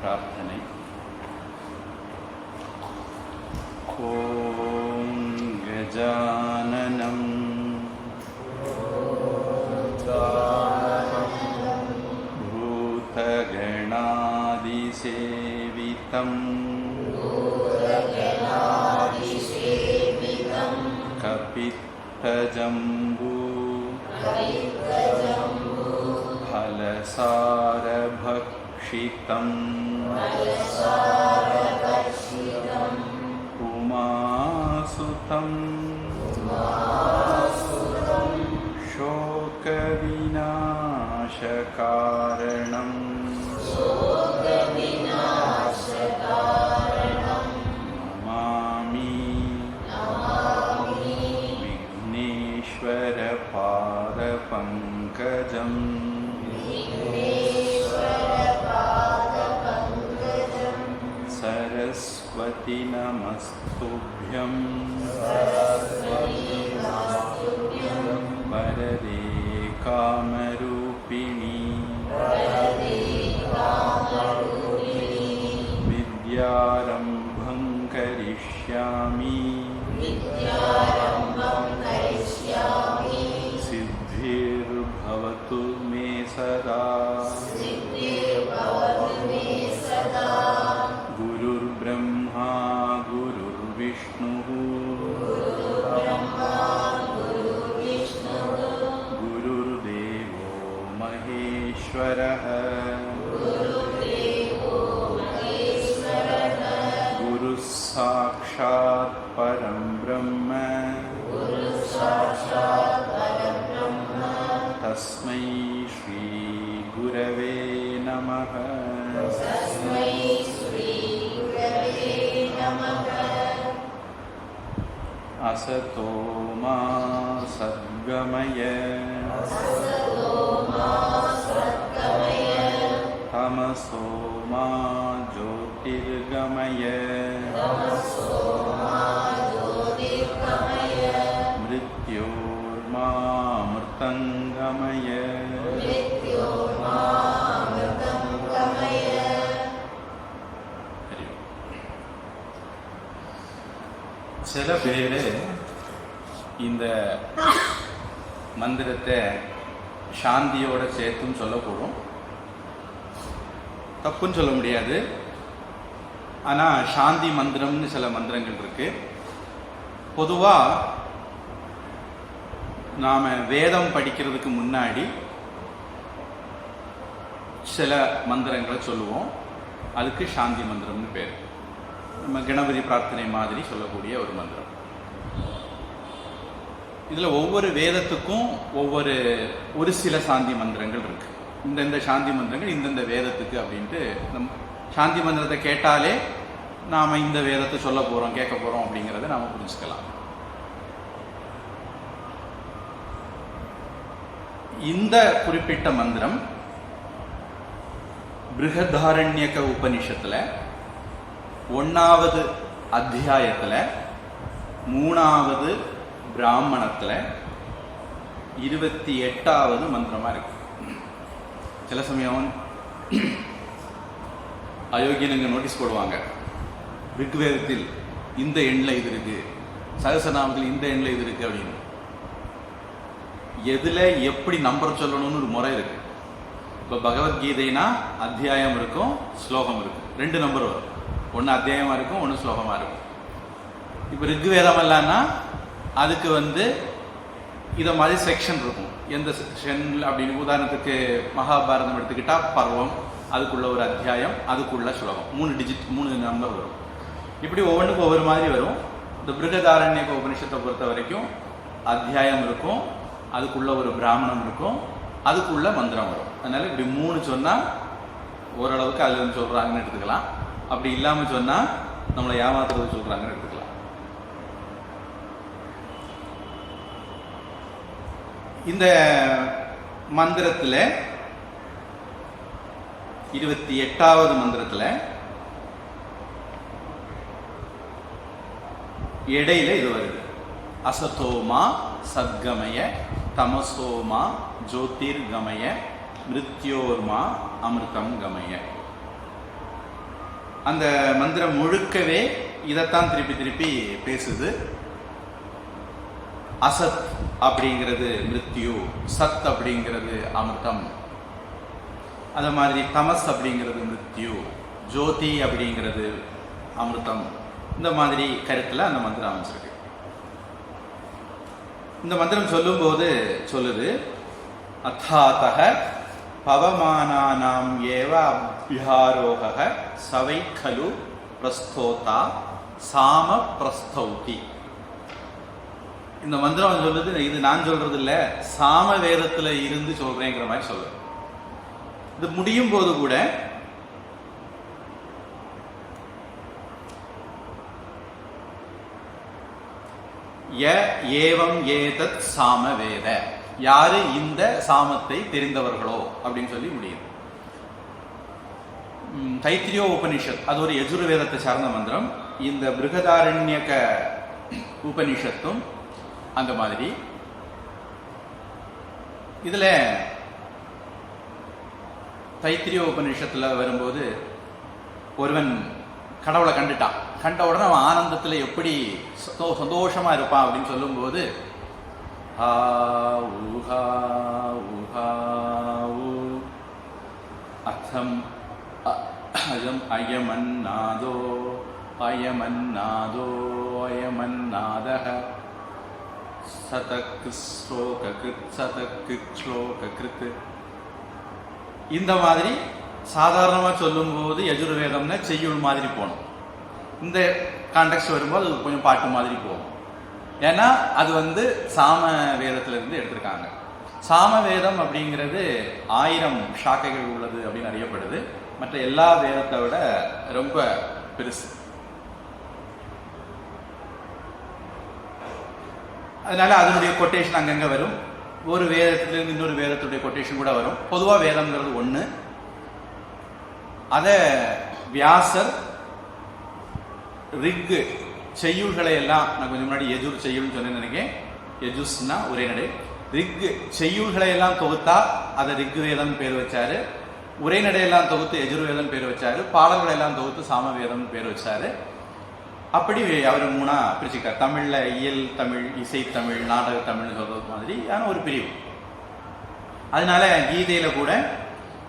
பிரார்த்தனை ॐ गजाननम् भूतगणादिसेवितम् कपित्थजम्बू फलसारभक्षितम् उमासुतम्। शोकविनाशकारणम्। नमामि। विघ्नेश्वरपादपङ्कजम् सरस्वती नमस्तुभ्यं पररे कामरु साक्षात् परं ब्रह्म। तस्मै श्रीगुरवे नमः। असतो मा सद्गमय। तमसो मा ज्योतिर्गमय मृत्योर्मामृतङ्गमय हरि ओम्. சில பேர் இந்த மந்திரத்தை சாந்தியோட சேர்த்தும் சொல்லக்கூடும் தப்புன்னு சொல்ல முடியாது ஆனால் சாந்தி மந்திரம்னு சில மந்திரங்கள் இருக்கு. பொதுவாக நாம் வேதம் படிக்கிறதுக்கு முன்னாடி சில மந்திரங்களை சொல்லுவோம். அதுக்கு சாந்தி மந்திரம்னு பேர். நம்ம கணபதி பிரார்த்தனை மாதிரி சொல்லக்கூடிய ஒரு மந்திரம். இதில் ஒவ்வொரு வேதத்துக்கும் ஒவ்வொரு ஒரு சில சாந்தி மந்திரங்கள் இருக்கு. இந்தந்த சாந்தி மந்திரங்கள் இந்தந்த வேதத்துக்கு அப்படின்ட்டு நம் சாந்தி மந்திரத்தை கேட்டாலே நாம் இந்த வேதத்தை சொல்ல போகிறோம் கேட்க போகிறோம் அப்படிங்கிறத நாம் புரிஞ்சுக்கலாம். இந்த குறிப்பிட்ட மந்திரம் பிருகதாரண்யக உபனிஷத்தில் ஒன்றாவது அத்தியாயத்தில் மூணாவது பிராமணத்தில் இருபத்தி எட்டாவது மந்திரமாக இருக்கு. சில சமயம் அயோக்கியனுங்க நோட்டீஸ் போடுவாங்க. ரிக்வேதத்தில் இந்த எண்ணில் இது இருக்கு. சகசநாமத்தில் இந்த எண்ணில் இது இருக்கு அப்படின்னு. எதில் எப்படி நம்பர் சொல்லணும்னு ஒரு முறை இருக்கு. இப்போ பகவத்கீதைனா அத்தியாயம் இருக்கும் ஸ்லோகம் இருக்கும். ரெண்டு நம்பர் வரும். ஒன்று அத்தியாயமாக இருக்கும் ஒன்று ஸ்லோகமாக இருக்கும். இப்போ ரிக்வேதம் இல்லைன்னா அதுக்கு வந்து இதை மாதிரி செக்ஷன் இருக்கும். எந்த செக்ஷன் அப்படின்னு உதாரணத்துக்கு மகாபாரதம் எடுத்துக்கிட்டால் பர்வம். அதுக்குள்ள ஒரு அத்தியாயம் அதுக்குள்ள ஸ்லோகம் மூணு டிஜிட் மூணு நம்பர் வரும். இப்படி ஒவ்வொன்றுக்கும் ஒவ்வொரு மாதிரி வரும். இந்த பிருகதாரண்யக உபனிஷத்தை பொறுத்த வரைக்கும் அத்தியாயம் இருக்கும் அதுக்குள்ள ஒரு பிராமணம் இருக்கும் அதுக்குள்ள மந்திரம் வரும். அதனால இப்படி மூணு சொன்னால் ஓரளவுக்கு அதுல சொல்கிறாங்கன்னு எடுத்துக்கலாம். அப்படி இல்லாமல் சொன்னால் நம்மளை ஏமாத்துறது சொல்கிறாங்கன்னு எடுத்துக்கலாம். இந்த மந்திரத்தில் இருபத்தி எட்டாவது மந்திரத்தில் இடையில இது வருது. அசதோமா சத்கமய தமசோமா ஜோதிர்கமய மிருத்யோர்மா அமிர்தம் கமய அந்த மந்திரம் முழுக்கவே இதைத்தான் திருப்பி திருப்பி பேசுது. அசத் அப்படிங்கிறது மிருத்யு சத் அப்படிங்கிறது அமிர்தம். அந்த மாதிரி தமஸ் அப்படிங்கிறது மிருத்யு ஜோதி அப்படிங்கிறது அமிர்தம். இந்த மாதிரி கருத்தில் அந்த மந்திரம் அமைச்சிருக்கு இந்த மந்திரம் சொல்லும்போது சொல்லுது அத்தாத்தக பவமானானாம் ஏவ அபியாரோக சவை கலு பிரஸ்தோதா சாம பிரஸ்தௌதி. இந்த மந்திரம் சொல்லுது இது நான் சொல்றது இல்லை சாம வேதத்துல இருந்து சொல்றேங்கிற மாதிரி சொல்லுது. இது முடியும் போது கூட ய ஏவம் ஏதத் சாம வேத யாரு இந்த சாமத்தை தெரிந்தவர்களோ அப்படின்னு சொல்லி முடியுது தைத்திரியோ உபனிஷத் அது ஒரு யஜுர்வேதத்தை சார்ந்த மந்திரம். இந்த பிருகதாரண்யக உபனிஷத்தும் அந்த மாதிரி. இதுல தைத்திரிய உபநிஷத்தில் வரும்போது ஒருவன் கடவுளை கண்டுட்டான். கண்ட உடனே அவன் ஆனந்தத்துல எப்படி சந்தோ- சந்தோஷமா இருப்பான் அப்படின்னு சொல்லும்போது ஆ ஊஹா ஊஹா ஊ அத்தம் அ- அயம் அயமன்னாதோ அயமன்னாதோ அயமன்னாதக சதக்கு ஸ்லோககிருத் சதக்கு ஸ்லோககிருத் இந்த மாதிரி சாதாரணமாக சொல்லும்போது யஜுர்வேதம்னா செய்யுள் மாதிரி போகணும். இந்த கான்டெக்ட் வரும்போது அது கொஞ்சம் பாட்டு மாதிரி போகும். ஏன்னா அது வந்து சாம வேதத்திலிருந்து எடுத்திருக்காங்க. சாம வேதம் அப்படிங்கிறது ஆயிரம் ஷாக்கைகள் உள்ளது அப்படின்னு அறியப்படுது. மற்ற எல்லா வேதத்தை விட ரொம்ப பெருசு. அதனால அதனுடைய கொட்டேஷன் அங்கங்கே வரும். ஒரு வேதத்திலிருந்து இன்னொரு வேதத்துடைய கொட்டேஷன் கூட வரும். பொதுவாக வேதம்ங்கிறது ஒன்று அதை வியாசர் ரிக்கு செய்யுள்களை எல்லாம் நான் கொஞ்சம் முன்னாடி எஜூர் செய்யுள்னு சொன்னேன் நினைக்கிறேன். எஜூஸ்னா ஒரே நடை. ரிக்கு செய்யுள்களை எல்லாம் தொகுத்தா அதை ரிக்கு வேதம் பேர் வச்சாரு. உரைநடையெல்லாம் தொகுத்து எஜுர்வேதம் பேர் வச்சாரு. பாடல்களை எல்லாம் தொகுத்து சாமவேதம் பேர் வச்சாரு. அப்படி அவர் மூணாக பிரிச்சுக்கார் தமிழில் இயல் தமிழ் இசை தமிழ் நாடக தமிழ் சொல்றது மாதிரியான ஒரு பிரிவு. அதனால கீதையில் கூட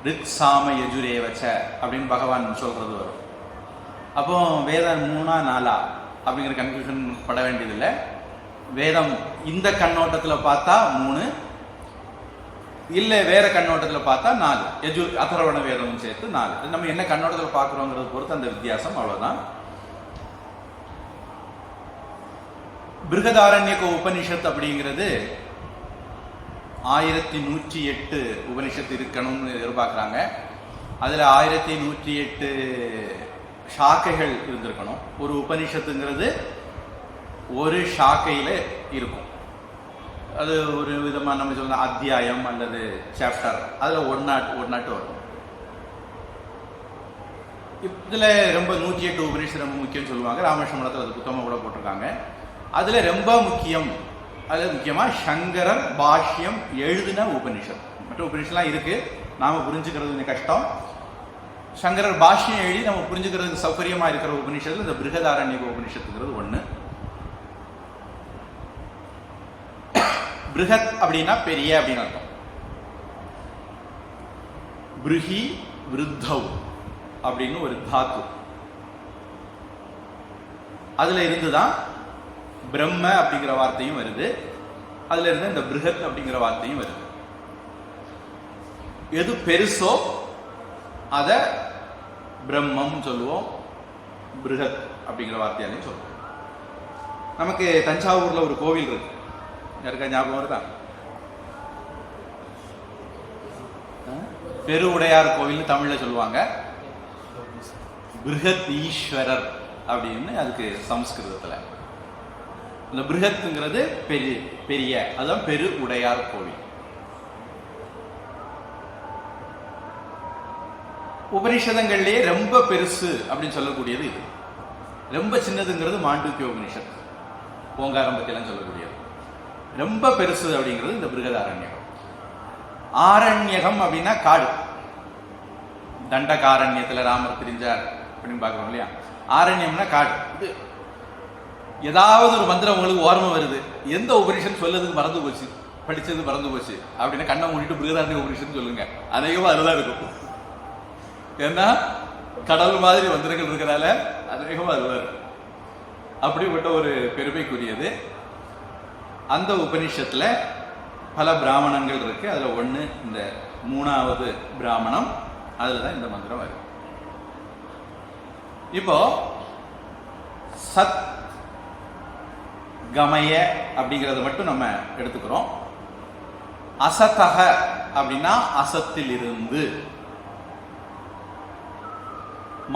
ரித் சாம யஜுரே வச்ச அப்படின்னு பகவான் சொல்கிறது வரும். அப்போ வேதம் மூணா நாலா அப்படிங்கிற கன்ஃபியூஷன் பட வேண்டியதில்லை. வேதம் இந்த கண்ணோட்டத்தில் பார்த்தா மூணு இல்லை வேற கண்ணோட்டத்தில் பார்த்தா நாலு. எஜு அதர்வண வேதமும் சேர்த்து நாலு. நம்ம என்ன கண்ணோட்டத்தில் பார்க்குறோங்கிறது பொறுத்து அந்த வித்தியாசம் அவ்வளோதான் பிருகதாரண்யக உபனிஷத் அப்படிங்கிறது ஆயிரத்தி நூற்றி எட்டு உபனிஷத்து இருக்கணும்னு எதிர்பார்க்குறாங்க. அதில் ஆயிரத்தி நூற்றி எட்டு ஷாக்கைகள் இருந்திருக்கணும். ஒரு உபனிஷத்துங்கிறது ஒரு ஷாக்கையில் இருக்கும். அது ஒரு விதமாக நம்ம சொல்லலாம் அத்தியாயம் அல்லது சாப்டர் அதில் ஒன் நாட் ஒன் நாட்டு வரும். இதில் ரொம்ப நூற்றி எட்டு உபனிஷம் ரொம்ப முக்கியம்னு சொல்லுவாங்க. ராமேஸ்வரத்தில் அது புத்தகமாக கூட போட்டிருக்காங்க. அதில் ரொம்ப முக்கியம். அதில் முக்கியமாக சங்கரர் பாஷ்யம் எழுதின உபனிஷத். மற்ற உபனிஷத்லாம் இருக்கு. நாம புரிஞ்சுக்கிறது கொஞ்சம் கஷ்டம். சங்கரர் பாஷ்யம் எழுதி நம்ம புரிஞ்சுக்கிறதுக்கு சௌகரியமா இருக்கிற உபனிஷத்துல இந்த பிருகதாரண்ய உபனிஷத்துங்கிறது ஒண்ணு. பிருகத் அப்படின்னா பெரிய அப்படின்னு அர்த்தம். பிருஹி விருத்தவ் அப்படின்னு ஒரு தாத்து அதுல இருந்துதான் பிரம்ம அப்படிங்கிற வார்த்தையும் வருது. அதுல இருந்து இந்த பிருகத் அப்படிங்கிற வார்த்தையும் வருது. எது பெருசோ அத பிரம்மம் சொல்லுவோம். பிருகத் அப்படிங்கிற வார்த்தையாலையும் சொல்லுவோம். நமக்கு தஞ்சாவூர்ல ஒரு கோவில் இருக்கு. யாருக்கா ஞாபகம் வருதா? பெரு பெருவுடையார் கோவில் தமிழ்ல சொல்லுவாங்க. பிருகத் ஈஸ்வரர் அப்படின்னு அதுக்கு சம்ஸ்கிருதத்துல. இந்த பிருகத்துங்கிறது பெரிய பெரிய அதுதான் பெரு உடையார் கோவில். உபனிஷதங்கள்லயே ரொம்ப பெருசு அப்படின்னு சொல்லக்கூடியது இது. ரொம்ப சின்னதுங்கிறது மாண்டூக்கிய உபனிஷத். ஓங்காரம் பத்தியெல்லாம் சொல்லக்கூடியது. ரொம்ப பெருசு அப்படிங்கிறது இந்த பிருகதாரண்யகம் ஆரண்யகம் அப்படின்னா காடு. தண்டகாரண்யத்துல ராமர் பிரிஞ்சார் அப்படின்னு பார்க்குறோம் இல்லையா? ஆரண்யம்னா காடு. இது ஏதாவது ஒரு மந்திரம் உங்களுக்கு ஓர்மை வருது. எந்த உபரிஷன் சொல்லதுக்கு மறந்து போச்சு? படிச்சது மறந்து போச்சு. அப்படின்னா கண்ணை மூடிட்டு பிருகதாரண்ய உபரிஷன் சொல்லுங்க. அநேகமாக அதுதான் இருக்கும். ஏன்னா கடல் மாதிரி மந்திரங்கள் இருக்கிறனால அநேகமாக அதுதான் இருக்கும். அப்படிப்பட்ட ஒரு பெருமைக்குரியது. அந்த உபனிஷத்துல பல பிராமணங்கள் இருக்கு. அதுல ஒன்று இந்த மூணாவது பிராமணம். அதில் தான் இந்த மந்திரம் வரும். இப்போ சத் கமய அப்படிங்கறத மட்டும் நம்ம எடுத்துக்கிறோம். அசத்தக அப்படின்னா அசத்தில் இருந்து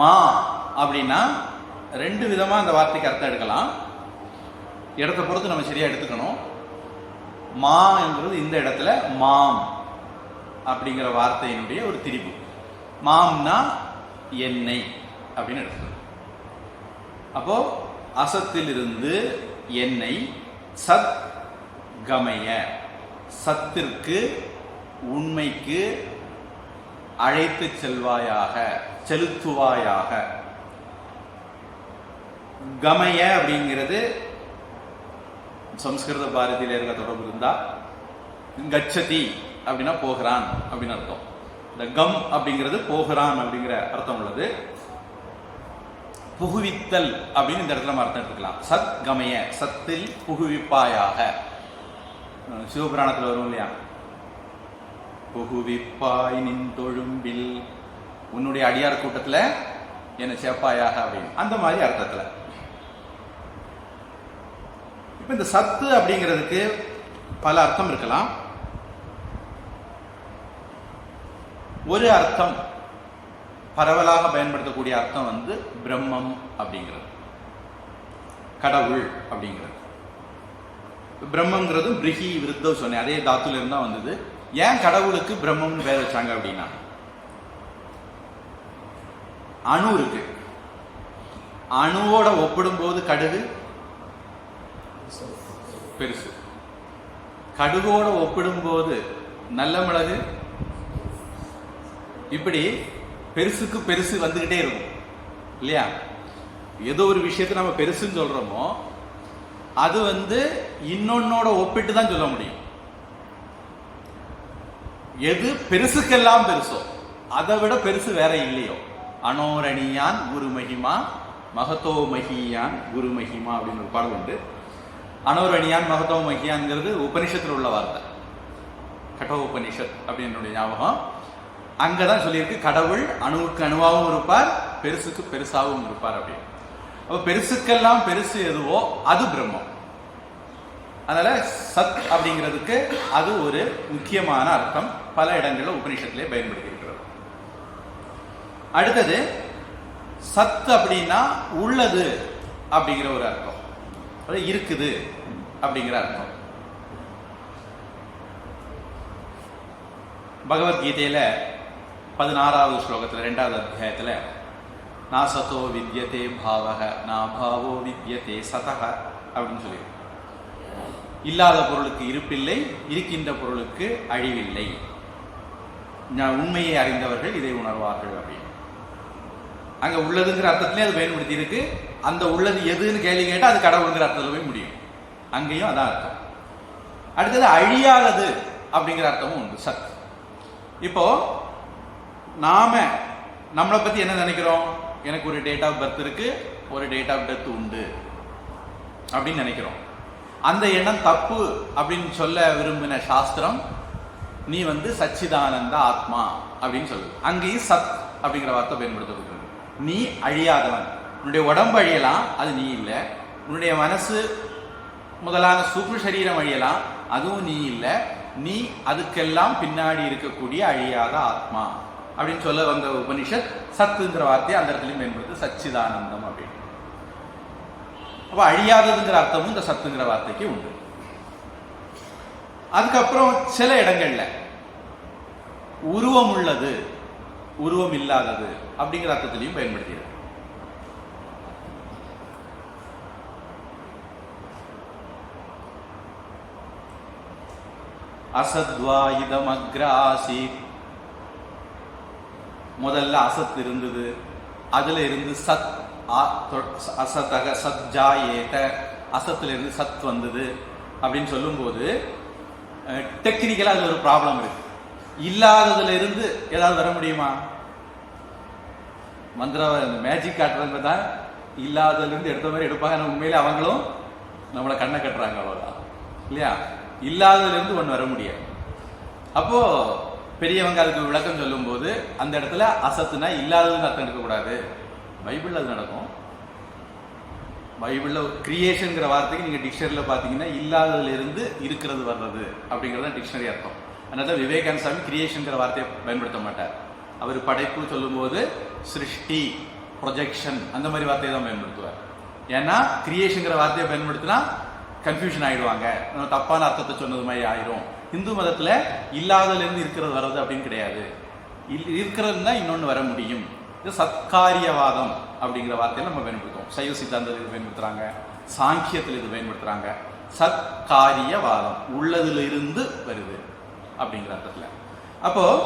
மா அப்படின்னா ரெண்டு விதமா அந்த வார்த்தைக்கு அர்த்தம் எடுக்கலாம். இடத்தை பொறுத்து நம்ம சரியா எடுத்துக்கணும். மா என்பது இந்த இடத்துல மாம் அப்படிங்கிற வார்த்தையினுடைய ஒரு திரிபு. மாம்னா எண்ணெய் அப்படின்னு எடுத்துக்கணும். அப்போ அசத்திலிருந்து என்னை சத் கமய சத்திற்கு உண்மைக்கு அழைத்து செல்வாயாக செலுத்துவாயாக. கமய அப்படிங்கிறது சம்ஸ்கிருத பாரதியில இருக்க தொடர்பு இருந்தா கச்சதி அப்படின்னா போகிறான் அப்படின்னு அர்த்தம். இந்த கம் அப்படிங்கிறது போகிறான் அப்படிங்கிற அர்த்தம் உள்ளது. புகுவித்தல் அப்படின்னு இந்த இடத்துல நம்ம அர்த்தம் எடுத்துக்கலாம் சத் கமய சத்தில் புகுவிப்பாயாக. சிவபுராணத்தில் வரும் இல்லையா? புகுவிப்பாய் நின் தொழும்பில். உன்னுடைய அடியார் கூட்டத்தில் என்னை சேப்பாயாக அப்படின்னு. அந்த மாதிரி அர்த்தத்தில். இப்போ இந்த சத்து அப்படிங்கிறதுக்கு பல அர்த்தம் இருக்கலாம். ஒரு அர்த்தம் பரவலாக பயன்படுத்தக்கூடிய அர்த்தம் வந்து பிரம்மம் அப்படிங்கிறது. கடவுள் அப்படிங்கிறது. பிரம்மங்கிறது பிரிஹி விருத்தம் சொன்னேன். அதே தாத்துல இருந்தா வந்தது. ஏன் கடவுளுக்கு பிரம்மம்னு பேர் வச்சாங்க அப்படின்னா? அணு இருக்கு. அணுவோட ஒப்பிடும்போது கடுகு? பெருசு. கடுகோட ஒப்பிடும்போது நல்ல மிளகு? இப்படி பெருசுக்கு பெருசு வந்துக்கிட்டே இருக்கும். இல்லையா? ஏதோ ஒரு விஷயத்தை நம்ம பெருசுன்னு சொல்கிறோமோ அது வந்து இன்னொன்னோட ஒப்பிட்டு தான் சொல்ல முடியும். எது பெருசுக்கெல்லாம் பெருசோ அதை விட பெருசு வேற இல்லையோ. அனோரணியான் குரு மகிமா மகத்தோ மகியான் குரு மகிமா அப்படின்னு ஒரு பாடல் உண்டு. அனோரணியான் மகத்தோ மகியான்ங்கிறது உபனிஷத்தில் உள்ள வார்த்தை. கட்டோ உபனிஷத் அப்படின்னு என்னுடைய ஞாபகம் அங்கதான் சொல்லியிருக்கு கடவுள் அணுவுக்கு அணுவாகவும் இருப்பார் பெருசுக்கு பெருசாகவும் இருப்பார் அப்படின்னு. அப்ப பெருசுக்கெல்லாம் பெருசு எதுவோ அது பிரம்மம். அதனால சத் அப்படிங்கிறதுக்கு அது ஒரு முக்கியமான அர்த்தம். பல இடங்களில் உபநிஷத்திலே பயன்படுத்தியிருக்கிறது. அடுத்தது சத் அப்படின்னா உள்ளது அப்படிங்கிற ஒரு அர்த்தம். இருக்குது அப்படிங்கிற அர்த்தம். பகவத்கீதையில பதினாறாவது ஸ்லோகத்தில் ரெண்டாவது அத்தியாயத்துல நாசத்தோ வித்யதே பாவக நாபாவோ வித்யதே சதக அப்படின்னு சொல்லி இல்லாத பொருளுக்கு இருப்பில்லை இருக்கின்ற பொருளுக்கு அழிவில்லை. நான் உண்மையை அறிந்தவர்கள் இதை உணர்வார்கள் அப்படின்னு. அங்க உள்ளதுங்கிற அர்த்தத்திலே அது பயன்படுத்தி இருக்கு. அந்த உள்ளது எதுன்னு கேள்வி கேட்டால் அது கடவுளுங்கிற அர்த்தத்தில் போய் முடியும். அங்கேயும் அதான் அர்த்தம். அடுத்தது அழியாதது அப்படிங்கிற அர்த்தமும் உண்டு. சத். இப்போ நாம நம்மளை பத்தி என்ன நினைக்கிறோம்? எனக்கு ஒரு டேட் ஆஃப் பர்த் இருக்கு ஒரு டேட் ஆஃப் டெத் உண்டு. அப்படின்னு நினைக்கிறோம். அந்த எண்ணம் தப்பு அப்படின்னு சொல்ல விரும்பின சாஸ்திரம் நீ வந்து சச்சிதானந்த ஆத்மா அப்படின்னு சொல்லுது. அங்கேயும் சத் அப்படிங்கிற வார்த்தை பயன்படுத்தப்படுகிறது. நீ அழியாதவன். உன்னுடைய உடம்பு அழியலாம் அது நீ இல்லை. உன்னுடைய மனசு முதலான சூக்ம சரீரம் அழியலாம் அதுவும் நீ இல்லை. நீ அதுக்கெல்லாம் பின்னாடி இருக்கக்கூடிய அழியாத ஆத்மா. அப்படின்னு சொல்ல வந்த உபனிஷத் சத்துங்கிற வார்த்தையை அந்த இடத்துலையும் பயன்படுத்து சச்சிதானந்தம் அப்படின்னு. அப்போ அழியாததுங்கிற அர்த்தமும் இந்த சத்துங்கிற வார்த்தைக்கு உண்டு. அதுக்கப்புறம் சில இடங்கள்ல உருவம் உள்ளது உருவம் இல்லாதது அப்படிங்கிற அர்த்தத்திலையும் பயன்படுத்தியது அசத்வா இதம் முதல்ல அசத் இருந்தது. அதுல இருந்து சத் அசத்தக சத் ஜாயேத அசத்துல இருந்து சத் வந்தது அப்படின்னு சொல்லும்போது டெக்னிக்கலா அது ஒரு ப்ராப்ளம் இருக்கு. இல்லாததுல இருந்து ஏதாவது வர முடியுமா? மந்திர மேஜிக் காட்டுறவங்க தான். இல்லாததுல இருந்து எடுத்த மாதிரி எடுப்பாங்க. ஆனா உண்மையிலே அவங்களும் நம்மளை கண்ணை கட்டுறாங்க அவ்வளோதான் இல்லையா? இல்லாததுல இருந்து வர முடியாது. அப்போது பெரியவங்க அதுக்கு விளக்கம் சொல்லும்போது அந்த இடத்துல அசத்துனா இல்லாததுன்னு அர்த்தம் எடுக்கக்கூடாது பைபிளில் அது நடக்கும். பைபிளில் கிரியேஷனுங்கிற வார்த்தைக்கு நீங்கள் டிக்ஷனரியில் பார்த்தீங்கன்னா இல்லாததுலேருந்து இருக்கிறது வர்றது அப்படிங்கிறது தான் டிக்ஷனரி அர்த்தம். அதனால தான் விவேகானந்த சாமி கிரியேஷனுங்கிற வார்த்தையை பயன்படுத்த மாட்டார். அவர் படைப்பு சொல்லும்போது சிருஷ்டி ப்ரொஜெக்ஷன் அந்த மாதிரி வார்த்தையை தான் பயன்படுத்துவார். ஏன்னா கிரியேஷனுங்கிற வார்த்தையை பயன்படுத்தினா கன்ஃபியூஷன் ஆயிடுவாங்க. நம்ம தப்பான அர்த்தத்தை சொன்னது மாதிரி ஆயிரும். இந்து மதத்தில் இல்லாததுலேருந்து இருக்கிறது வர்றது அப்படின்னு கிடையாது. இல்- இருக்கிறதுனா இன்னொன்று வர முடியும். இது சத்காரியவாதம் அப்படிங்கிற வார்த்தையை நம்ம பயன்படுத்துவோம். சைவ சித்தாந்தத்தில் இது பயன்படுத்துகிறாங்க சாங்கியத்தில் இது பயன்படுத்துகிறாங்க சத்காரியவாதம் உள்ளதுல இருந்து வருது அப்படிங்கிற அர்த்தத்தில். அப்போது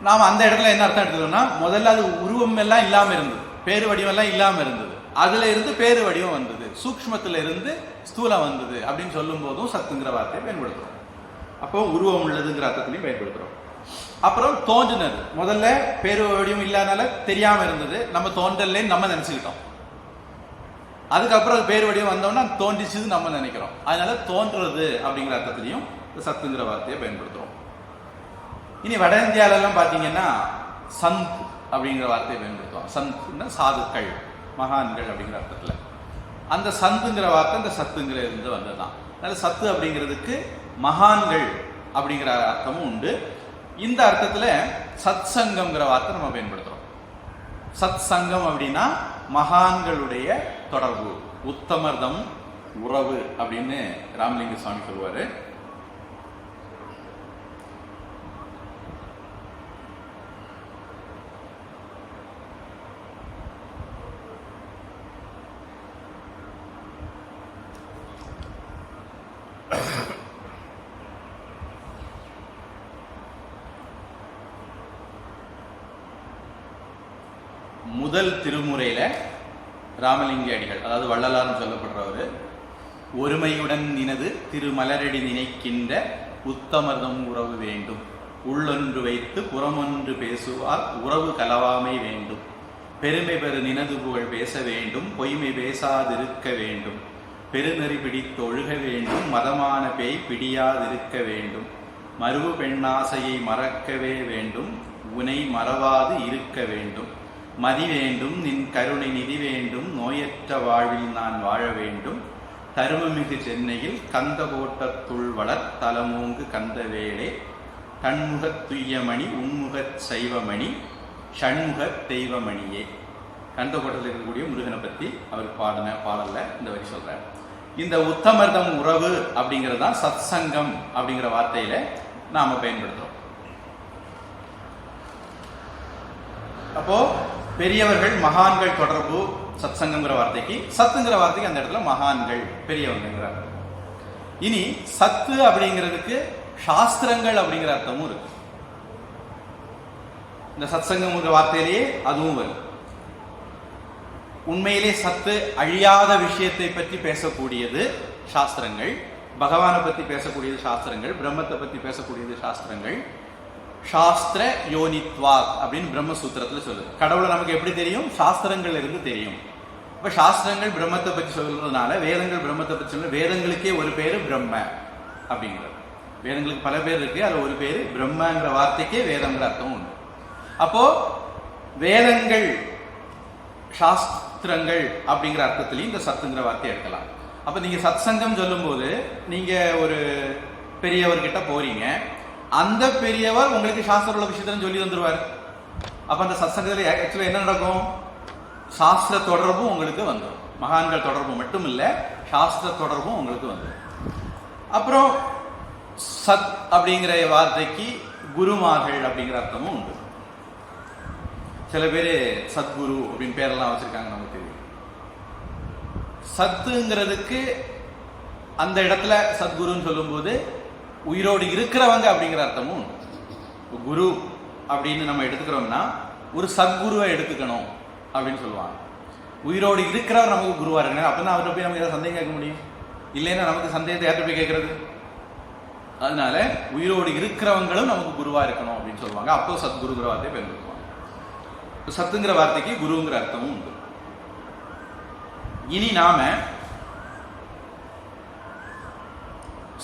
நாம் அந்த இடத்துல என்ன அர்த்தம் எடுத்துக்கணும்னா முதல்ல அது உருவம் எல்லாம் இல்லாமல் இருந்தது. பேரு வடிவம் எல்லாம் இல்லாமல் இருந்தது. அதில் இருந்து பேரு வடிவம் வந்தது. சூக்ஷ்மத்துல இருந்து ஸ்தூலம் வந்தது அப்படின்னு சொல்லும் போதும் சத்துங்கிற வார்த்தையை பயன்படுத்துறோம். அப்போ உருவம் உள்ளதுங்கிற அர்த்தத்திலையும் பயன்படுத்துறோம். அப்புறம் தோன்றினது. முதல்ல பேரு வடிவம் இல்லாதனால தெரியாம இருந்தது. நம்ம தோன்றல்லே நம்ம நினைச்சுக்கிட்டோம். அதுக்கப்புறம் அது பேர் வடிவம் வந்தோம்னா தோன்றிச்சுது நம்ம நினைக்கிறோம். அதனால தோன்றுறது அப்படிங்கிற அர்த்தத்திலையும் சத்துங்கிற வார்த்தையை பயன்படுத்துறோம். இனி வட இந்தியால எல்லாம் சந்த் அப்படிங்கிற வார்த்தையை பயன்படுத்துவோம் சந்த்னா சாதுக்கள் மகான்கள் அப்படிங்கிற அர்த்தத்துல. அந்த சந்துங்கிற வார்த்தை இந்த சத்துங்கிற இருந்து வந்ததுதான். அதனால சத்து அப்படிங்கிறதுக்கு மகான்கள் அப்படிங்கிற அர்த்தமும் உண்டு. இந்த அர்த்தத்தில் சத் சங்கம்ங்கிற வார்த்தை நம்ம பயன்படுத்துகிறோம் சத் சங்கம் அப்படின்னா மகான்களுடைய தொடர்பு உத்தமர்தம் உறவு அப்படின்னு ராமலிங்க சுவாமி சொல்லுவார். முதல் திருமுறையில் ராமலிங்க அடிகள் அதாவது வள்ளலார்னு சொல்லப்படுறவர் ஒருமையுடன் நினது திருமலரடி நினைக்கின்ற உத்தமர்தம் உறவு வேண்டும். உள்ளொன்று வைத்து புறமொன்று பேசுவார் உறவு கலவாமை வேண்டும். பெருமை பெரு நினது புகழ் பேச வேண்டும் பொய்மை பேசாதிருக்க வேண்டும். பெருநெறி பிடித்தொழுக வேண்டும் மதமான பேய் பிடியாதிருக்க வேண்டும். மருவு பெண்ணாசையை மறக்கவே வேண்டும் உனை மறவாது இருக்க வேண்டும். மதி வேண்டும் நின் கருணை நிதி வேண்டும் நோயற்ற வாழ்வில் நான் வாழ வேண்டும். தருமமிகு சென்னையில் கந்த கோட்டத்துள் வளர் தலமூங்கு கந்தவேளே தன்முகத் துய்யமணி உன்முகச் சைவமணி ஷண்முகத் தெய்வமணியே. கந்தகோட்டத்தில் இருக்கக்கூடிய முருகனை பற்றி அவர் பாடின பாடல்ல இந்த வரி சொல்கிறார் இந்த உத்தமர்தம் உறவு அப்படிங்கிறது தான் சத் சங்கம் அப்படிங்கிற வார்த்தையில நாம பயன்படுத்துறோம். அப்போ பெரியவர்கள் மகான்கள் தொடர்பு சத்சங்கங்கிற வார்த்தைக்கு சத்துங்கிற வார்த்தைக்கு அந்த இடத்துல மகான்கள் பெரியவங்கிறார் இனி சத்து அப்படிங்கிறதுக்கு சாஸ்திரங்கள் அப்படிங்கிற அர்த்தமும் இருக்கு. இந்த சத்சங்கம்ங்கிற வார்த்தையிலேயே அதுவும் வரும். உண்மையிலே சத்து அழியாத விஷயத்தை பற்றி பேசக்கூடியது சாஸ்திரங்கள் பகவானை பத்தி பேசக்கூடியது சாஸ்திரங்கள் பிரம்மத்தை பத்தி பேசக்கூடியது சாஸ்திரங்கள் சாஸ்திர யோனித்வா அப்படின்னு பிரம்மசூத்திரத்தில் சொல்லுது. கடவுளை நமக்கு எப்படி தெரியும்? சாஸ்திரங்கள் இருந்து தெரியும். இப்போ சாஸ்திரங்கள் பிரம்மத்தை பற்றி சொல்கிறதுனால வேதங்கள் பிரம்மத்தை பற்றி சொல்ல வேதங்களுக்கே ஒரு பேர் பிரம்ம அப்படிங்கிறது. வேதங்களுக்கு பல பேர் இருக்கு அதில் ஒரு பேர் பிரம்மங்கிற வார்த்தைக்கே வேதங்கிற அர்த்தம் உண்டு. அப்போ வேதங்கள் சாஸ்திரங்கள் அப்படிங்கிற அர்த்தத்திலையும் இந்த சத்துங்கிற வார்த்தையை எடுக்கலாம். அப்போ நீங்கள் சத் சத்சங்கம் சொல்லும்போது நீங்கள் ஒரு பெரியவர்கிட்ட போறீங்க அந்த பெரியவர் உங்களுக்கு சாஸ்திர உள்ள விஷயத்தை சொல்லி தந்துருவார். அப்ப அந்த சத்சங்கத்தில் ஆக்சுவலா என்ன நடக்கும்? சாஸ்திர தொடர்பும் உங்களுக்கு வந்துடும் மகான்கள் தொடர்பு மட்டும் இல்ல சாஸ்திர தொடர்பும் உங்களுக்கு வந்துடும் அப்புறம் சத் அப்படிங்கிற வார்த்தைக்கு குருமார்கள் அப்படிங்கிற அர்த்தமும் உண்டு. சில பேர் சத்குரு அப்படின்னு பேரெல்லாம் வச்சிருக்காங்க நமக்கு. சத்துங்கிறதுக்கு அந்த இடத்துல சத்குருன்னு சொல்லும்போது உயிரோடு இருக்கிறவங்க அப்படிங்கிற அர்த்தமும் உண்டு. குரு அப்படின்னு நம்ம எடுத்துக்கிறோம்னா ஒரு சத்குருவை எடுத்துக்கணும் அப்படின்னு சொல்லுவாங்க. உயிரோடு இருக்கிறவர் நமக்கு குருவா இருக்கணும் அப்பதான் அவர்கிட்ட போய் நமக்கு ஏதாவது சந்தேகம் கேட்க முடியும்? இல்லைன்னா நமக்கு சந்தேகத்தை யார்கிட்ட போய் கேட்கறது? அதனால உயிரோடு இருக்கிறவங்களும் நமக்கு குருவா இருக்கணும் அப்படின்னு சொல்லுவாங்க. அப்போ சத்குருங்கிற வார்த்தையை பயன்படுத்துவாங்க சத்துங்கிற வார்த்தைக்கு குருங்கிற அர்த்தமும் உண்டு. இனி நாம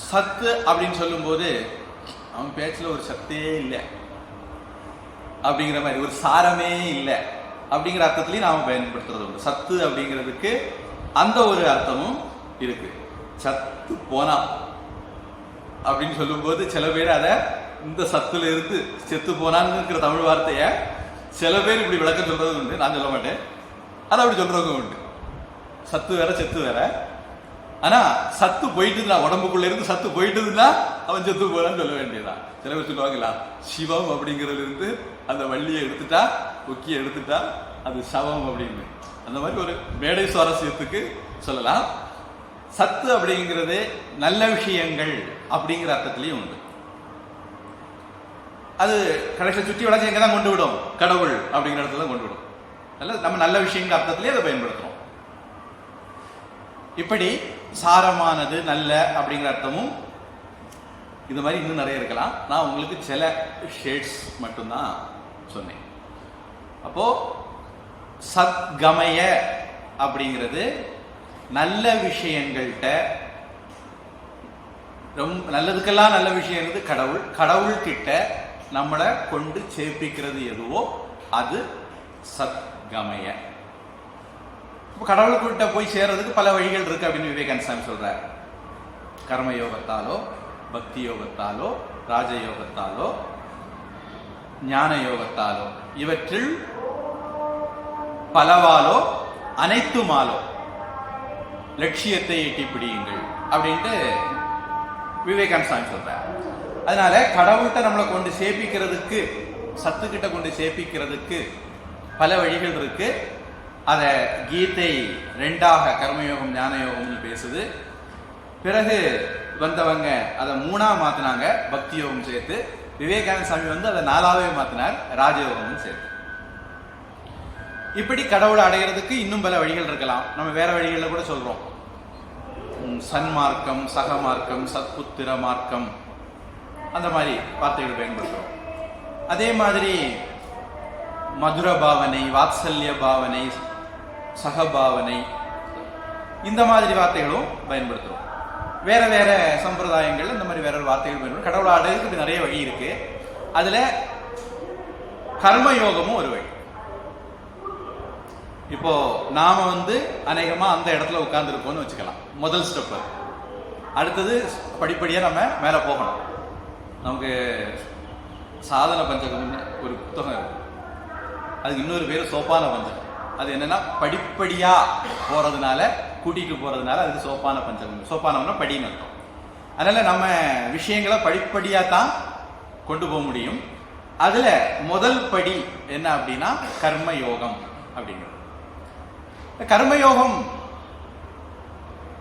சத்து அப்படின்னு சொல்லும்போது அவன் பேச்சில் ஒரு சத்தே இல்லை. அப்படிங்கிற மாதிரி ஒரு சாரமே இல்லை. அப்படிங்கிற அர்த்தத்திலையும் நாம் பயன்படுத்துறது உண்டு. சத்து அப்படிங்கிறதுக்கு அந்த ஒரு அர்த்தமும் இருக்கு. சத்து போனா அப்படின்னு சொல்லும்போது சில பேர் அதை இந்த சத்துல இருந்து செத்து போனான்னுங்கிற தமிழ் வார்த்தைய சில பேர் இப்படி விளக்கம் சொல்றது உண்டு. நான் சொல்ல மாட்டேன். அதை அப்படி சொல்றவங்க உண்டு. சத்து வேற செத்து வேற. ஆனா சத்து போயிட்டுதுன்னா உடம்புக்குள்ள இருந்து சத்து போயிட்டுதுன்னா அவன் செத்து போறான்னு சொல்ல வேண்டியதான் சில பேர் சொல்லுவாங்களா சிவம் அப்படிங்கிறதுல இருந்து அந்த வள்ளியை எடுத்துட்டா கொக்கியை எடுத்துட்டா அது சவம் அப்படின்னு. அந்த மாதிரி ஒரு மேடை சுவாரஸ்யத்துக்கு சொல்லலாம். சத்து அப்படிங்கிறது நல்ல விஷயங்கள் அப்படிங்கிற அர்த்தத்திலையும் உண்டு. அது கடைசியில் சுற்றி வளர்ச்சி எங்கே தான் கொண்டு விடும்? கடவுள் அப்படிங்கிற இடத்துல தான் கொண்டு விடும். நல்ல நம்ம நல்ல விஷயங்கிற அர்த்தத்திலே அதை பயன்படுத்துகிறோம் இப்படி சாரமானது நல்ல அப்படிங்கிற அர்த்தமும் இது மாதிரி இன்னும் நிறைய இருக்கலாம். நான் உங்களுக்கு சில ஷேட்ஸ் மட்டும்தான் சொன்னேன். அப்போ சத்கமய அப்படிங்கிறது நல்ல விஷயங்கள்கிட்ட ரொம்ப நல்லதுக்கெல்லாம் நல்ல விஷயம் கடவுள் கடவுள் கிட்ட நம்மளை கொண்டு சேர்ப்பிக்கிறது எதுவோ அது சத்கமய. இப்போ கடவுளுக்கிட்ட போய் சேர்றதுக்கு பல வழிகள் இருக்கு அப்படின்னு விவேகானந்த சாமி சொல்றாரு. கர்ம யோகத்தாலோ பக்தி யோகத்தாலோ ராஜயோகத்தாலோ ஞான யோகத்தாலோ இவற்றில் பலவாலோ அனைத்துமாலோ லட்சியத்தை எட்டி பிடியுங்கள் அப்படின்ட்டு விவேகானந்த சாமி சொல்றாரு. அதனால கடவுள்கிட்ட நம்மளை கொண்டு சேப்பிக்கிறதுக்கு சத்துக்கிட்ட கொண்டு சேப்பிக்கிறதுக்கு பல வழிகள் இருக்கு. அதை கீதை ரெண்டாக கர்மயோகம் ஞானயோகம்னு பேசுது. பிறகு வந்தவங்க அதை மூணா மாத்தினாங்க பக்தி யோகம் சேர்த்து. விவேகானந்த சாமி வந்து அதை நாலாவே மாத்தினார் ராஜயோகம்னு சேர்த்து. இப்படி கடவுளை அடைகிறதுக்கு இன்னும் பல வழிகள் இருக்கலாம். நம்ம வேற வழிகளில் கூட சொல்றோம். சன்மார்க்கம் சகமார்க்கம் சத்புத்திர மார்க்கம் அந்த மாதிரி வார்த்தைகள் பயன்படுத்துறோம். அதே மாதிரி மதுர பாவனை வாத்சல்ய பாவனை சகபாவனை. இந்த மாதிரி வார்த்தைகளும் பயன்படுத்துறோம். வேற வேற சம்பிரதாயங்கள் இந்த மாதிரி வேற வார்த்தைகள் பயன்படுத்தும் கடவுளை ஆடுறதுக்கு இப்படி நிறைய வழி இருக்கு. அதுல கர்ம யோகமும் ஒரு வழி இப்போ நாம வந்து அநேகமா அந்த இடத்துல உட்கார்ந்துருக்கோம்னு வச்சுக்கலாம். முதல் ஸ்டெப் அடுத்தது படிப்படியா நம்ம மேல போகணும். நமக்கு சாதன பஞ்சகம்னு ஒரு புத்தகம் இருக்கு. அதுக்கு இன்னொரு பேர் சோப்பான பஞ்சகம். அது என்னன்னா படிப்படியா போறதுனால கூட்டிட்டு போறதுனால அதுக்கு சோப்பான பஞ்சகம். சோப்பானம்னா படின்னு அர்த்தம். அதனால நம்ம விஷயங்களை படிப்படியா தான் கொண்டு போக முடியும். அதுல முதல் படி என்ன அப்படின்னா கர்ம யோகம் அப்படிங்கிறது கர்மயோகம்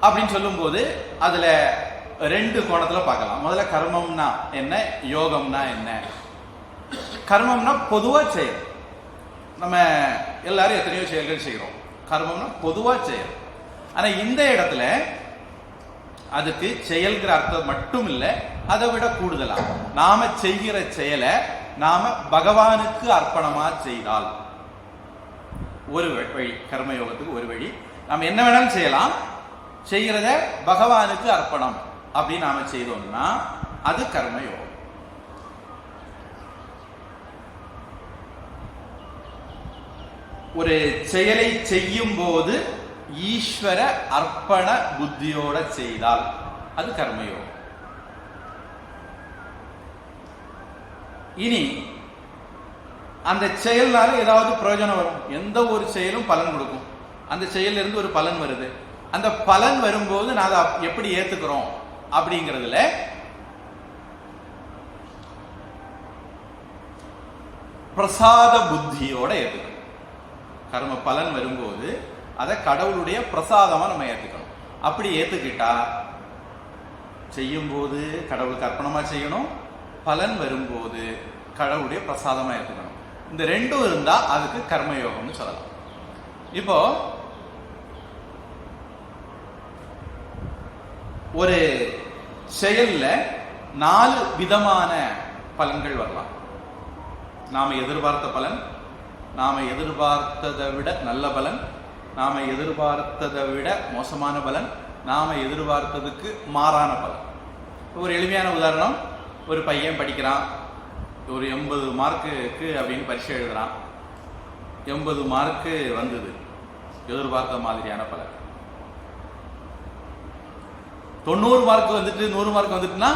அப்படின்னு சொல்லும்போது அதுல ரெண்டு கோணத்துல பார்க்கலாம். முதல்ல கர்மம்னா என்ன யோகம்னா என்ன? கர்மம்னா பொதுவா செயல் நம்ம எல்லாரும் எத்தனையோ செயல்கள் செய்கிறோம் கர்மம்னா பொதுவா செயல். ஆனா இந்த இடத்துல அதுக்கு செயல்கிற அர்த்தம் மட்டும் இல்லை அதை விட கூடுதலா? நாம செய்கிற செயலை நாம பகவானுக்கு அர்ப்பணமா செய்தால். ஒரு வ- வழி கர்மயோகத்துக்கு ஒரு வழி. நம்ம என்ன வேணாலும் செய்யலாம். செய்கிறத பகவானுக்கு அர்ப்பணம். அப்படின்னு நாம செய்தோம்னா அது கர்மயோகம். ஒரு செயலை செய்யும் போது ஈஸ்வர அர்ப்பண புத்தியோட செய்தால் அது கர்மயோகம். இனி அந்த செயல்னால ஏதாவது பிரயோஜனம் வரும். எந்த ஒரு செயலும் பலன் கொடுக்கும். அந்த செயல்ல இருந்து ஒரு பலன் வருது. அந்த பலன் வரும்போது நான் அதை எப்படி ஏத்துக்கிறோம்? அப்படிங்கிறதுல பிரசாத புத்தியோட ஏத்துக்கணும் கர்ம பலன் வரும்போது அதை கடவுளுடைய பிரசாதமா நம்ம ஏத்துக்கணும். அப்படி ஏத்துக்கிட்டா செய்யும்போது கடவுளுக்கு அர்ப்பணமா செய்யணும். பலன் வரும்போது கடவுளுடைய பிரசாதமா ஏற்றுக்கணும் இந்த ரெண்டும் இருந்தா அதுக்கு கர்மயோகம்னு சொல்லலாம். இப்போ ஒரு செயலில் நாலு விதமான பலன்கள் வரலாம். நாம எதிர்பார்த்த பலன் நாம் எதிர்பார்த்ததை விட நல்ல பலன் நாம் எதிர்பார்த்ததை விட மோசமான பலன் நாம் எதிர்பார்த்ததுக்கு மாறான பலன். ஒரு எளிமையான உதாரணம் ஒரு பையன் படிக்கிறான் ஒரு எண்பது மார்க்குக்கு அப்படின்னு பரிசு எழுதுகிறான் எண்பது மார்க்கு வந்தது. எதிர்பார்த்த மாதிரியான பலன். தொண்ணூறு மார்க் வந்துட்டு நூறு மார்க் வந்துட்டுனா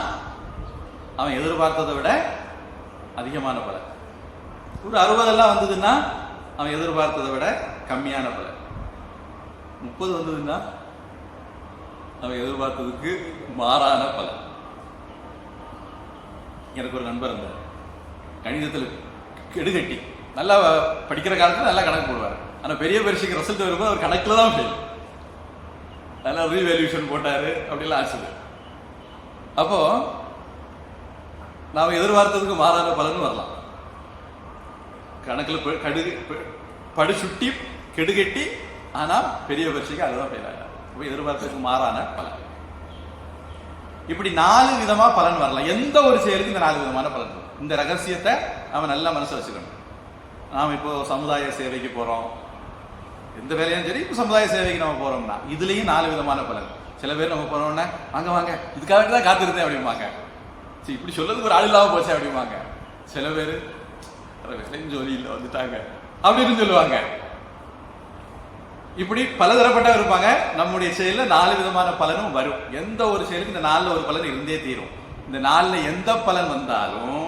அவன் எதிர்பார்த்ததை விட அதிகமான பலன். ஒரு அறுபதெல்லாம் வந்ததுன்னா அவன் எதிர்பார்த்ததை விட கம்மியான பலன். முப்பது வந்ததுன்னா அவன் எதிர்பார்த்ததுக்கு மாறான பலன். எனக்கு ஒரு நண்பர் இருந்தார். கணிதத்தில் கெடுகட்டி. நல்லா படிக்கிற காலத்தில் நல்லா கணக்கு போடுவார். ஆனால் பெரிய பரீட்சைக்கு ரிசல்ட் வரும்போது அவர் கணக்கில் தான் ஃபெயில் நல்லா ரீவேல்யூஷன் போட்டாரு அப்படிலாம் ஆச்சுது அப்போ நாம எதிர்பார்த்ததுக்கு மாறான பலன் வரலாம். கணக்குல கடுகு படு சுட்டி கெடுகட்டி ஆனால் பெரிய பரீட்சைக்கு அதுதான் ஃபெயில் ஆகிறார் அப்போ எதிர்பார்த்ததுக்கு மாறான பலன். இப்படி நாலு விதமா பலன் வரலாம். எந்த ஒரு செயலுக்கு இந்த நாலு விதமான பலன் வரும். இந்த ரகசியத்தை நம்ம நல்லா மனசு வச்சுக்கணும். நாம இப்போ சமுதாய சேவைக்கு போறோம். எந்த வேலையும் சரி இப்போ சமுதாய சேவைக்கு நம்ம போறோம்னா இதுலயும் நாலு விதமான பலன். சில பேர் நம்ம போனோம்னா வாங்க வாங்க. இதுக்காக தான் காத்திருந்தேன் அப்படிம்பாங்க. சரி இப்படி சொல்லதுக்கு ஒரு ஆள் இல்லாமல் போச்சு அப்படிம்பாங்க. சில பேர் வேலையும் ஜோலி இல்லை வந்துட்டாங்க அப்படின்னு சொல்லுவாங்க. இப்படி பலதரப்பட்ட இருப்பாங்க. நம்முடைய செயலில் நாலு விதமான பலனும் வரும். எந்த ஒரு செயலுக்கு இந்த நாலில் ஒரு பலன் இருந்தே தீரும். இந்த நாளில் எந்த பலன் வந்தாலும்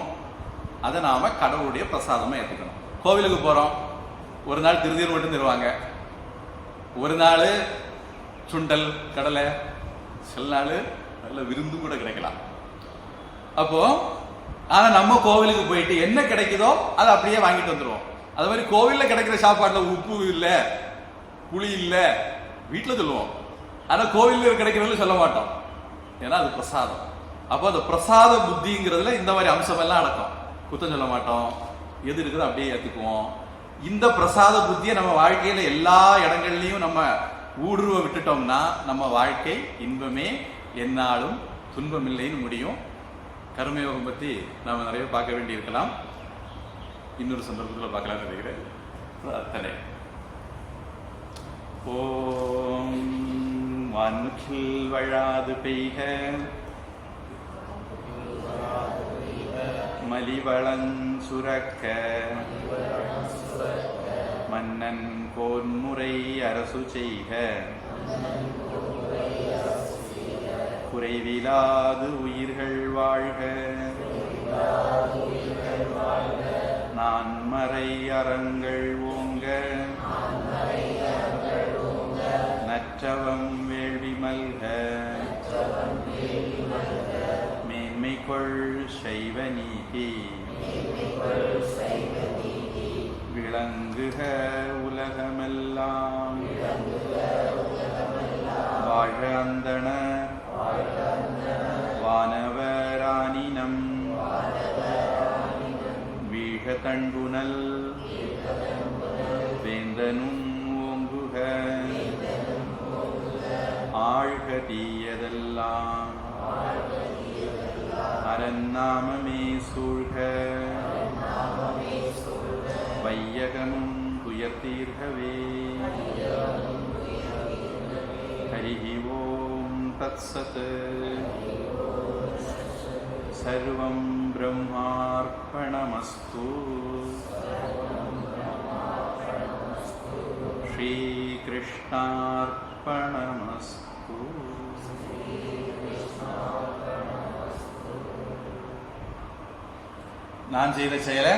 அதை நாம கடவுளுடைய பிரசாதமாக ஏற்றுக்கணும் கோவிலுக்கு போறோம். ஒரு நாள் திருநீர் மட்டும் தருவாங்க. ஒரு நாள் சுண்டல் கடலை. சில நாள் நல்ல விருந்தும் கூட கிடைக்கலாம். அப்போ ஆனா நம்ம கோவிலுக்கு போயிட்டு என்ன கிடைக்குதோ அதை அப்படியே வாங்கிட்டு வந்துடுவோம் அது மாதிரி கோவில்ல கிடைக்கிற சாப்பாட்டில் உப்பு இல்லை புளி இல்லை வீட்டில் சொல்லுவோம். ஆனால் கோவிலில் கிடைக்கிறதுல சொல்ல மாட்டோம். ஏன்னா அது பிரசாதம். அப்போ அந்த பிரசாத புத்திங்கிறதுல இந்த மாதிரி அம்சம் எல்லாம் அடக்கம். குத்தம் சொல்ல மாட்டோம். எது இருக்குதோ அப்படியே ஏற்றுக்குவோம் இந்த பிரசாத புத்தியை நம்ம வாழ்க்கையில எல்லா இடங்கள்லையும் நம்ம ஊடுருவ விட்டுட்டோம்னா நம்ம வாழ்க்கை இன்பமே எந்நாளும் துன்பமில்லைன்னு முடியும். கர்மயோகம் பத்தி நாம நிறைய பார்க்க வேண்டி இருக்கலாம் இன்னொரு சந்தர்ப்பத்தில் பார்க்கலாம்னு நினைக்கிறேன். பிரார்த்தனை. ஓம் வான்முகில் வழாது பெய்க. மலிவளன் சுரக்க. மன்னன் கோன்முறை அரசு செய்க. குறைவிலாது உயிர்கள் வாழ்க. நான் மறை அறங்கள் ஓங்க. நற்றவம் வேள்வி மல்க. மேன்மை கொள் சைவ நீதி விளங்குக உலகமெல்லாம். வாழ அந்தன வீழ தண்டுனல் வேந்தனும் ஓங்குக ஆழ்க தீயதெல்லாம் அரண்நாமமே சூழ்க வையகமும் துயர்த்தீர்கவே ஹரிஹி ஓம் தத்சத் सर्वं ब्रह्मार्पणमस्तु श्रीकृष्णार्पणमस्तु நான் செய்த செயலை